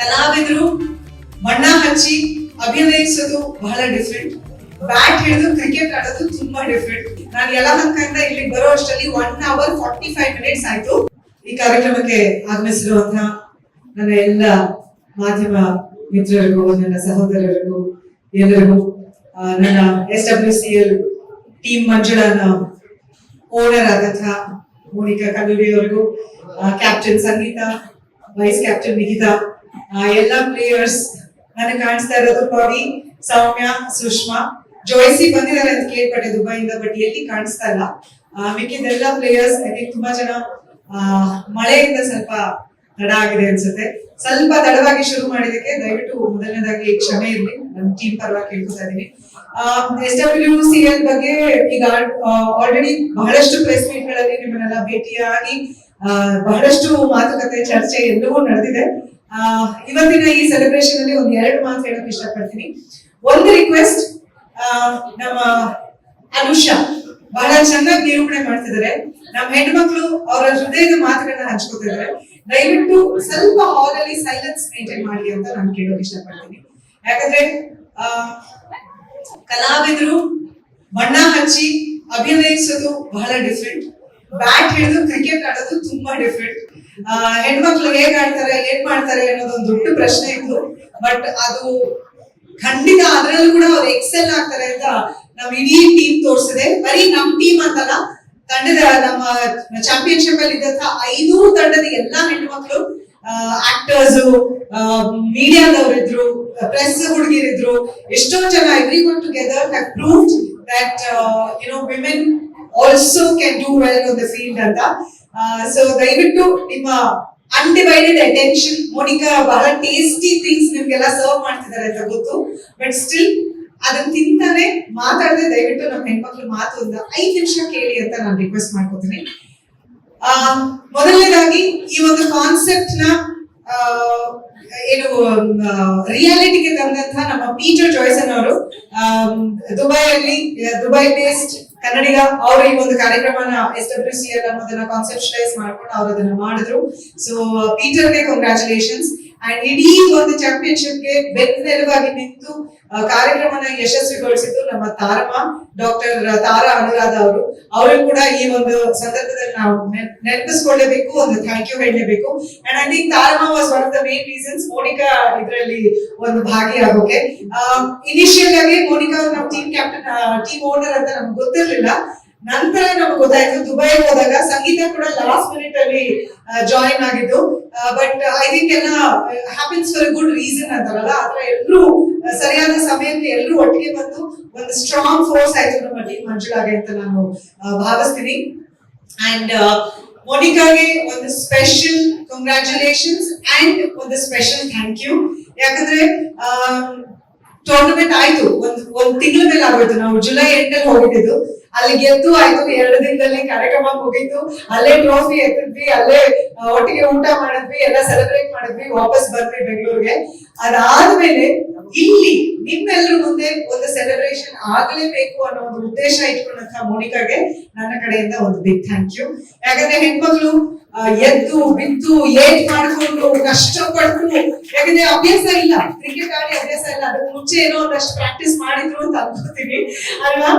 ಕಲಾವಿದರು ಬಣ್ಣ ಹಚ್ಚಿ ಅಭಿನಯಿಸೋದು ಬಹಳ ಡಿಫ್ರೆಂಟ್ ಬ್ಯಾಟ್ ಹಿಡಿದು ಕ್ರಿಕೆಟ್ ಆಡೋದು ತುಂಬಾ ಡಿಫ್ರೆಂಟ್ ನಾನು ಯಲಹಂಕದಿಂದ ಇಲ್ಲಿ ಬರೋ ಅಷ್ಟರಲ್ಲಿ one hour forty five minutes ಆಯ್ತು. ಈ ಕಾರ್ಯಕ್ರಮಕ್ಕೆ ಆಗಮಿಸಿರುವಂತಹ ನನ್ನ ಎಲ್ಲ ಮಾಧ್ಯಮ ಮಿತ್ರರಿಗೂ, ನನ್ನ ಸಹೋದರರಿಗೂ, ಎಲ್ಲರಿಗೂ ನನ್ನ S W C L team ಮಂಜುಳನ owner ಆದಂತಹ ಮೋನಿಕಾ ಕಲ್ಲೂರಿ ಅವರಿಗೂ captain Sangeetha vice captain Nikitha ಎಲ್ಲ ಪ್ಲೇಯರ್ಸ್ ನನಗೆ ಕಾಣಿಸ್ತಾ ಇರೋದು ಪವಿ, ಸೌಮ್ಯ, ಸುಷ್ಮಾ. ಜೋಯಿಸಿ ಬಂದಿದ್ದಾರೆ ಅಂತ ಕೇಳ್ಪಟ್ಟೆ ದುಬೈಯಿಂದ ಬಟ್ ಎಲ್ಲಿ ಕಾಣಿಸ್ತಾ ಇಲ್ಲ. ಮಿಕ್ಕಿದೆಲ್ಲ ಪ್ಲೇಯರ್ಸ್ ಐ ಥಿಂಕ್ ತುಂಬಾ ಜನ ಮಳೆಯಿಂದ ಸ್ವಲ್ಪ ತಡ ಆಗಿದೆ ಅನ್ಸುತ್ತೆ. ಸ್ವಲ್ಪ ತಡವಾಗಿ ಶುರು ಮಾಡಿದಕ್ಕೆ ದಯವಿಟ್ಟು ಮೊದಲನೇದಾಗಿ ಕ್ಷಮೆ ಇರಲಿ. ನಮ್ಮ ಟೀಮ್ ಪರವಾಗಿ ಕೇಳ್ಕೊತಾ ಇದೀನಿ. ಎಸ್ ಡಬ್ಲ್ಯೂ ಸಿ ಎಲ್ ಬಗ್ಗೆ ಈಗ ಆಲ್ರೆಡಿ ಬಹಳಷ್ಟು ಪ್ರೆಸ್ ಮೀಟ್ಗಳಲ್ಲಿ ನಿಮ್ಮನ್ನೆಲ್ಲ ಭೇಟಿಯಾಗಿ ಬಹಳಷ್ಟು ಮಾತುಕತೆ, ಚರ್ಚೆ ಎಲ್ಲವೂ ನಡೆದಿದೆ. ಇವತ್ತಿನ ಈ ಸೆಲೆಬ್ರೇಷನ್ ಅಲ್ಲಿ ಒಂದ್ ಎರಡು ಮಾತು ಹೇಳಕ್ ಇಷ್ಟಪಡ್ತೀನಿ. ಒಂದು ರಿಕ್ವೆಸ್ಟ್ ನಮ್ಮ ಅನುಷಾ ಬಹಳ ಚೆನ್ನಾಗಿ ನಿರೂಪಣೆ ಮಾಡ್ತಿದ್ದಾರೆ ನಮ್ಮ ಹೆಣ್ಮಕ್ಳು ಅವರ ಹೃದಯದ ಮಾತುಗಳನ್ನ ಹಂಚ್ಕೋತಿದ್ದಾರೆ ದಯವಿಟ್ಟು ಸ್ವಲ್ಪ ಹಾಲ್ ಅಲ್ಲಿ ಸೈಲೆನ್ಸ್ ಮೇಂಟೈನ್ ಮಾಡಿ ಅಂತ ನಾನು ಕೇಳೋಕೆ ಇಷ್ಟಪಡ್ತೀನಿ. ಯಾಕಂದ್ರೆ ಕಲಾವಿದರು ಬಣ್ಣ ಹಚ್ಚಿ ಅಭಿನಯಿಸೋದು ಬಹಳ ಡಿಫ್ರೆಂಟ್ ಬ್ಯಾಟ್ ಹಿಡಿದು ಕ್ರಿಕೆಟ್ ಆಡೋದು ತುಂಬಾ ಡಿಫ್ರೆಂಟ್ ಹೆಣ್ಮಕ್ಳು ಹೇಗ್ ಆಡ್ತಾರೆ, ಏನ್ ಮಾಡ್ತಾರೆ ಅನ್ನೋದು ಒಂದು ದೊಡ್ಡ ಪ್ರಶ್ನೆ ಇತ್ತು. ಬಟ್ ಅದು ಖಂಡಿತ ಅದ್ರಲ್ಲೂ ಕೂಡ ಅವ್ರು ಎಕ್ಸೆಲ್ ಆಗ್ತಾರೆ ಅಂತ ನಾವ್ ಇಡೀ ಟೀಮ್ ತೋರಿಸಿದೆ. ಬರೀ ನಮ್ ಟೀಮ್ ಅಂತಲ್ಲ, ತಂಡದ ನಮ್ಮ ಚಾಂಪಿಯನ್ಶಿಪ್ ಅಲ್ಲಿ ಇದ್ದಂತ ಐದು ತಂಡದ ಎಲ್ಲಾ ಹೆಣ್ಮಕ್ಳು ಆಕ್ಟರ್ಸ್ ಮೀಡಿಯಾದವರಿದ್ರು ಪ್ರೆಸ್ ಹುಡುಗಿರಿದ್ರು, ಎಷ್ಟೋ ಜನ everyone together have that you know women also can do well on the field ಅಂತ. ಸೊ ದಯವಿಟ್ಟು ನಿಮ್ಮ ಅನ್ಡಿವೈಡೆಡ್ ಅಟೆನ್ಷನ್ ಮೋನಿಕಾ ಬಹಳ ಟೇಸ್ಟಿ ಥಿಂಗ್ಸ್ ನಿಮ್ಗೆಲ್ಲ ಸರ್ವ್ ಮಾಡ್ತಿದ್ದಾರೆ ಅಂತ ಗೊತ್ತು. ಬಟ್ ಸ್ಟಿಲ್ ಅದನ್ನ ತಿಂತಾನೆ, ಮಾತಾಡದೆ ದಯವಿಟ್ಟು ನಮ್ಮ ಹೆಣ್ಮಕ್ಳು ಮಾತು ಒಂದು ಐದು ನಿಮಿಷ ಕೇಳಿ ಅಂತ ನಾನು ರಿಕ್ವೆಸ್ಟ್ ಮಾಡ್ಕೋತೀನಿ. ಮೊದಲನೇದಾಗಿ ಈ ಒಂದು ಕಾನ್ಸೆಪ್ಟ್ನ ಏನು ರಿಯಾಲಿಟಿಗೆ ತಂದಂತಹ ನಮ್ಮ ಪೀಟರ್ ಜಾಯ್ಸನ್ ಅವರು ದುಬೈಯಲ್ಲಿ ದುಬೈ ಬೇಸ್ಡ್ ಕನ್ನಡಿಗ, ಅವರು ಈ ಒಂದು ಕಾರ್ಯಕ್ರಮನ ಎಸ್ ಡಬ್ಲ್ಯೂ ಸಿ ಎಲ್ ಅನ್ನೋದನ್ನ ಕಾನ್ಸೆಪ್ಟಲೈಸ್ ಮಾಡ್ಕೊಂಡು ಅವರು ಅದನ್ನ ಮಾಡಿದ್ರು. ಸೊ ಪೀಟರ್ಗೆ ಕಂಗ್ರಾಚುಲೇಷನ್ಸ್ ಅಂಡ್ ಇಡೀ ಒಂದು ಚಾಂಪಿಯನ್ಶಿಪ್ಗೆ ಬೆನ್ನೆಲುಬಾಗಿ ನಿಂತು ಆ, ಕಾರ್ಯಕ್ರಮನ ಯಶಸ್ವಿಗೊಳಿಸಿದ್ದು ನಮ್ಮ ತಾರಮ್ಮ ಡಾಕ್ಟರ್ ತಾರಾ ಅನುರಾಧ ಅವರು. ಅವರು ಕೂಡ ಈ ಒಂದು ಸಂದರ್ಭದಲ್ಲಿ ನಾವು ನೆನಪಿಸ್ಕೊಳ್ಳೇಬೇಕು ಒಂದು ಥ್ಯಾಂಕ್ ಯು ಹೇಳಲೇಬೇಕು. And I think Taramma was one of the main reasons Monica ಇದರಲ್ಲಿ ಒಂದು ಭಾಗಿಯಾಗೋಕೆ. ಇನಿಷಿಯಲ್ ಆಗಿ ಮೋನಿಕಾ ನಮ್ಮ ಟೀಮ್ ಕ್ಯಾಪ್ಟನ್ ಟೀಮ್ ಓನರ್ ಅಂತ ನಮ್ಗೆ ಗೊತ್ತಿರ್ಲಿಲ್ಲ. ನಂತರ ನಮ್ಗೆ ಗೊತ್ತಾಯ್ತು ದುಬೈ ಹೋದಾಗ ಸಂಗೀತ ಕೂಡ ಲಾಸ್ಟ್ ಮಿನಿಟ್ ಅಲ್ಲಿ ಜಾಯಿನ್ ಆಗಿದ್ದು. ಬಟ್ ಐ ಥಿಂಕ್ ಎಲ್ಲ ಹ್ಯಾಪನ್ಸ್ ಫಾರ್ ಗುಡ್ ರೀಸನ್ ಅಂತಾರಲ್ಲ ಆತರ ಎಲ್ಲರೂ ಸರಿಯಾದ ಸಮಯಕ್ಕೆ ಎಲ್ಲರೂ ಒಟ್ಟಿಗೆ ಬಂದು ಒಂದು ಸ್ಟ್ರಾಂಗ್ ಫೋರ್ಸ್ ಆಯ್ತು ನಮ್ಮ ಟೀಮ್ ಮಂಜುಳಾಗೆ ಅಂತ ನಾನು ಭಾವಿಸ್ತೀನಿ. ಅಂಡ್ ಮೋನಿಕಾಗೆ ಒಂದು ಸ್ಪೆಷಲ್ ಕಂಗ್ರ್ಯಾಚುಲೇಷನ್ಸ್ ಅಂಡ್ ಒಂದು ಸ್ಪೆಷಲ್ ಥ್ಯಾಂಕ್ ಯು ಯಾಕಂದ್ರೆ ಟೂರ್ನಮೆಂಟ್ ಆಯ್ತು, ಒಂದು ಒಂದು ತಿಂಗಳ ಮೇಲೆ ಆಗೋಯ್ತು. ನಾವು ಜುಲೈ ಎಂಟಲ್ಲಿ ಹೋಗಿದ್ದು. ಅಲ್ಲಿ ಗೆದ್ದು ಆಯ್ತು ಎರಡು ದಿನದಲ್ಲಿ ಕಾರ್ಯಕ್ರಮ ಮುಗೀತು. ಅಲ್ಲೇ ಟ್ರೋಫಿ ಎತ್ತಿದ್ವಿ, ಅಲ್ಲೇ ಒಟ್ಟಿಗೆ ಊಟ ಮಾಡಿದ್ವಿ, ಎಲ್ಲ ಸೆಲೆಬ್ರೇಟ್ ಮಾಡಿದ್ವಿ, ವಾಪಸ್ ಬರ್ತೀವಿ ಬೆಂಗಳೂರಿಗೆ. ಅದಾದ್ಮೇಲೆ ಇಲ್ಲಿ ನಿಮ್ಮೆಲ್ಲರ ಮುಂದೆ ಒಂದು ಸೆಲೆಬ್ರೇಷನ್ ಆಗಲೇಬೇಕು ಅನ್ನೋ ಒಂದು ಉದ್ದೇಶ ಇಟ್ಕೊಂಡಂತ ಮೋನಿಕಾಗೆ ನನ್ನ ಕಡೆಯಿಂದ ಒಂದು ಬಿಗ್ ಥ್ಯಾಂಕ್ ಯು ಯಾಕಂದ್ರೆ ಹೆಣ್ಮಕ್ಳು ಎದ್ದು, ಬಿದ್ದು ಏಟ್ ಮಾಡ್ಕೊಂಡು, ಕಷ್ಟಪಟ್ಟು, ಯಾಕಂದ್ರೆ ಅಭ್ಯಾಸ ಇಲ್ಲ. ಕ್ರಿಕೆಟ್ ಆಡಿ ಅಭ್ಯಾಸ ಇಲ್ಲ. ಅದಕ್ಕೆ ಮುಂಚೆ ಏನೋ ಒಂದಷ್ಟು ಪ್ರಾಕ್ಟೀಸ್ ಮಾಡಿದ್ರು ಅಂತ ಅನ್ಕೋತೀನಿ, ಅಲ್ವಾ?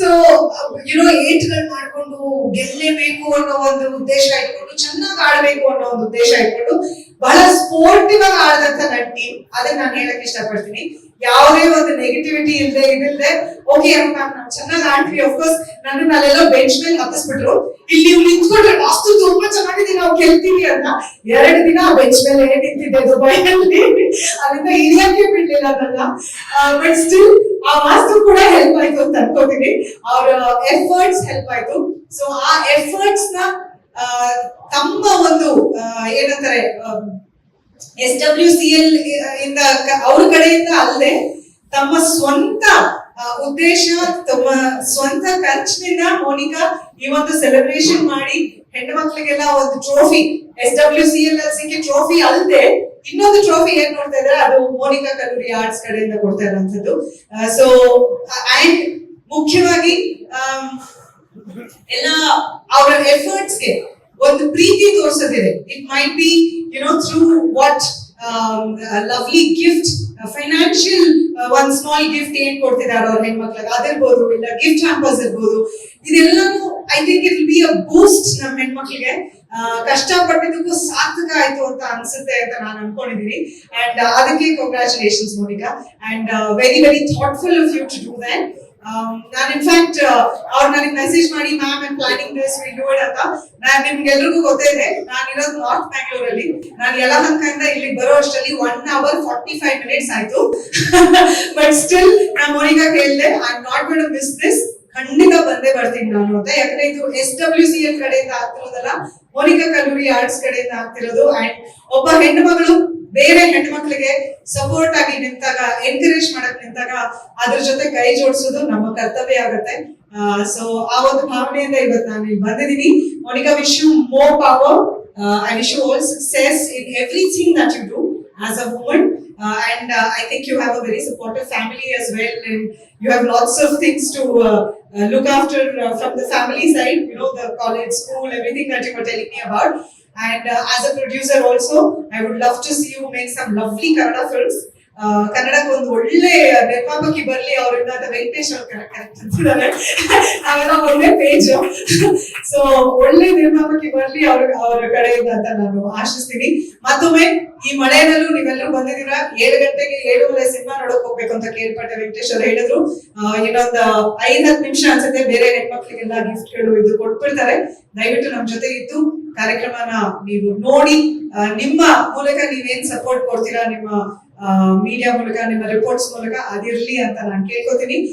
ಸೊ ಯುನೋ ಏಟ್ಗಳು ಮಾಡ್ಕೊಂಡು ಗೆಲ್ಲೇಬೇಕು ಅನ್ನೋ ಒಂದು ಉದ್ದೇಶ ಇಟ್ಕೊಂಡು, ಚೆನ್ನಾಗಿ ಆಡ್ಬೇಕು ಅನ್ನೋ ಒಂದು ಉದ್ದೇಶ ಇಟ್ಕೊಂಡು ಬಹಳ ಸ್ಪೋರ್ಟಿವ್ ಆಗಿ ನಟಿ. ಅದನ್ನ ನಾನು ಹೇಳಕ್ ಇಷ್ಟಪಡ್ತೀನಿ. ಯಾವುದೇ ಒಂದು ನೆಗೆಟಿವಿಟಿ ಇಲ್ಲದೆ ಇದಿಲ್ಲದೆ ಓಕೆ ಮ್ಯಾಮ್ ಚೆನ್ನಾಗಿ ಆಡ್ತೀವಿ ಅಫ್ಕೋರ್ಸ್ ನನ್ನ ಅಲ್ಲೆಲ್ಲೋ ಬೆಂಚ್ ಮೇಲೆ ಹತ್ತಿಸ್ಬಿಟ್ರು ಇಲ್ಲಿ ನೀವು ನಿಂತ್ಕೊಂಡ್ರೆ. ವಾಸ್ತು ತುಂಬಾ ಚೆನ್ನಾಗಿದೆ ನಾವು ಗೆಲ್ತೀವಿ ಅಂತ. ಎರಡು ದಿನ ಬೆಂಚ್ ಮೇಲೆ ನಿಂತಿದ್ದೆ ದುಬೈನಲ್ಲಿ. ಅದರಿಂದ ಇಳಿಯಕ್ಕೆ ಬಿಡ್ಲಿಲ್ಲ ನನ್ನ. ಬಟ್ ಸ್ಟಿಲ್ ಆ ವಾಸ್ತು ಕೂಡ ಹೆಲ್ಪ್ ಆಯ್ತು ಅಂತ ಅನ್ಕೋತೀನಿ. ಅವ್ರ ಎಫರ್ಟ್ಸ್ ಹೆಲ್ಪ್ ಆಯ್ತು. ಸೊ ಆ ಎಫರ್ಟ್ಸ್ನ ತಮ್ಮ ಒಂದು ಏನಂತಾರೆ ಎಸ್ ಡಬ್ಲ್ಯೂ ಸಿ ಎಲ್ ಇಂದ ಅವ್ರ ಕಡೆಯಿಂದ ಅಲ್ಲದೆ ತಮ್ಮ ಸ್ವಂತ ಉದ್ದೇಶ, ತಮ್ಮ ಸ್ವಂತ ಖರ್ಚಿನಿಂದ ಮೋನಿಕಾ ಈ ಒಂದು ಸೆಲೆಬ್ರೇಷನ್ ಮಾಡಿ ಹೆಣ್ಣು ಮಕ್ಳಿಗೆಲ್ಲ ಒಂದು trophy S W C L ಸಿಕ್ಕಿ ಟ್ರೋಫಿ ಅಲ್ಲದೆ ಇನ್ನೊಂದು ಟ್ರೋಫಿ ಏನ್ ನೋಡ್ತಾ ಇದ್ರೆ ಅದು ಮೋನಿಕಾ ಕಲ್ಲೂರಿ ಆರ್ಟ್ಸ್ ಕಡೆಯಿಂದ ಕೊಡ್ತಾ ಇರುವಂತದ್ದು ಸೊ ಅಂಡ್ ಮುಖ್ಯವಾಗಿ ಎಲ್ಲ ಅವರ ಎಫರ್ಟ್ಸ್ಗೆ ಒಂದು ಪ್ರೀತಿ ತೋರಿಸೋದಿದೆ it might be you know through what lovely gift financial ಒಂದ್ ಸ್ಮಾಲ್ ಗಿಫ್ಟ್ ಏನ್ ಕೊಡ್ತಿದಾರೋ ಅವ್ರ ಹೆಣ್ಮಕ್ಳಿಗೆ ಅದಿರ್ಬೋದು ಇಲ್ಲ ಗಿಫ್ಟ್ ಹ್ಯಾಂಪರ್ಸ್ ಇರ್ಬೋದು ಇದೆಲ್ಲಾನು I think it be a boost ನಮ್ ಹೆಣ್ಮಕ್ಳಿಗೆ ಕಷ್ಟ ಪಟ್ಟಿದ್ದಕ್ಕೂ ಸಾರ್ಥಕ ಆಯ್ತು ಅಂತ ಅನ್ಸುತ್ತೆ ಅಂತ ನಾನು ಅನ್ಕೊಂಡಿದೀನಿ ಅಂಡ್ ಅದಕ್ಕೆ congratulations Monica and very very thoughtful of you to do that ನಾನು ಇನ್ಫ್ಯಾಕ್ಟ್ ಅವ್ರು ನನಗೆ ಮೆಸೇಜ್ ಮಾಡಿ ma'am and planning this we do it ಅಂತ. ನಾನು ನಿಮ್ಗೆಲ್ರಿಗೂ ಗೊತ್ತೇ ಇದೆ, ನಾನು ಇರೋದು ನಾರ್ತ್ ಬ್ಯಾಂಗ್ಳೂರಲ್ಲಿ ನಾನು ಇಂದ ಇಲ್ಲಿ ಬರೋ ಅಷ್ಟರಲ್ಲಿ one hour forty five minutes ಆಯ್ತು. ಬಟ್ ಸ್ಟಿಲ್ ನಾನು ಮೋನಿಕಾ ಕೇಳಿದೆ I not got miss this ಖಂಡಿತ ಬಂದೇ ಬರ್ತೀನಿ ನಾನು ಅಂತ. ಯಾಕಂದ್ರೆ ಇದು ಎಸ್ ಡಬ್ಲ್ಯೂ ಸಿ ಎಲ್ ಕಡೆಯಿಂದ ಆಗ್ತಿರೋದಲ್ಲ, ಮೋನಿಕಾ ಕಲ್ಲೂರಿ ಆರ್ಟ್ಸ್ ಕಡೆಯಿಂದ ಆಗ್ತಿರೋದು. ಅಂಡ್ ಒಬ್ಬ ಹೆಣ್ಣು ಮಗಳು ಬೇರೆ ಹೆಣ್ಮಕ್ಳಿಗೆ ಸಪೋರ್ಟ್ ಆಗಿ ನಿಂತಾಗ ಎನ್ಕರೇಜ್ ಮಾಡಕ್ ನಿಂತಾಗ ಅದ್ರ ಜೊತೆ ಕೈ ಜೋಡಿಸೋದು ನಮ್ಮ ಕರ್ತವ್ಯ ಆಗುತ್ತೆ ಸೊ ಆ ಒಂದು ಭಾವನೆಯಿಂದ ಇವತ್ತು ನಾನು ಬಂದಿದ್ದೀನಿ Monica wish you more power I wish you all success in everything that you do as a woman uh, and uh, i think you have a very supportive family as well and you have lots of things to uh, uh, look after uh, from the family side you know the college school everything that and uh, as a producer also i would love to see you make some lovely kannada films ಕನ್ನಡಕ್ಕೆ ಒಂದು ಒಳ್ಳೆ ನಿರ್ಮಾಪಕಿ ಬರ್ಲಿ ಅವ್ರನ್ನ ವೆಂಕಟೇಶ್ ಅವ್ರು correct ಅವೆಲ್ಲ ಒಳ್ಳೆ page so ಒಳ್ಳೆ ನಿರ್ಮಾಪಕಿ ಬರ್ಲಿ ಅವ್ರ ಅವ್ರ ಕಡೆಯಿಂದ ಅಂತ ನಾನು ಆಶಿಸ್ತೀನಿ. ಮತ್ತೊಮ್ಮೆ ಈ ಮಳೆಯಲ್ಲೂ ನೀವೆಲ್ಲರೂ ಬಂದಿದ್ದೀರಾ? ಏಳು ಗಂಟೆಗೆ ಏಳುವರೆ ಸಿನಿಮಾ ನೋಡಕ್ ಹೋಗ್ಬೇಕು ಅಂತ ಕೇಳ್ಪಟ್ಟೆ ವೆಂಕಟೇಶ್ ಅವ್ರು ಹೇಳಿದ್ರು. ಇನ್ನೊಂದ್ ಐದ್, ಹತ್ತು ನಿಮಿಷ ಅನ್ಸುತ್ತೆ ಬೇರೆ ಹೆಣ್ಮಕ್ಳಿಗೆಲ್ಲ ಗಿಫ್ಟ್ಗಳು ಇದು ಕೊಟ್ಬಿಡ್ತಾರೆ. ದಯವಿಟ್ಟು ನಮ್ ಜೊತೆ ಇದ್ದು ಕಾರ್ಯಕ್ರಮನ ನೀವು ನೋಡಿ ನಿಮ್ಮ ಮೂಲಕ ನೀವೇನ್ ಸಪೋರ್ಟ್ ಕೊಡ್ತೀರಾ, ನಿಮ್ಮ ಮೀಡಿಯಾ ಮೂಲಕ ನಿಮ್ಮ ರಿಪೋರ್ಟ್ಸ್ ಮೂಲಕ ಅದಿರ್ಲಿ ಅಂತ ನಾನು ಕೇಳ್ಕೊತೀನಿ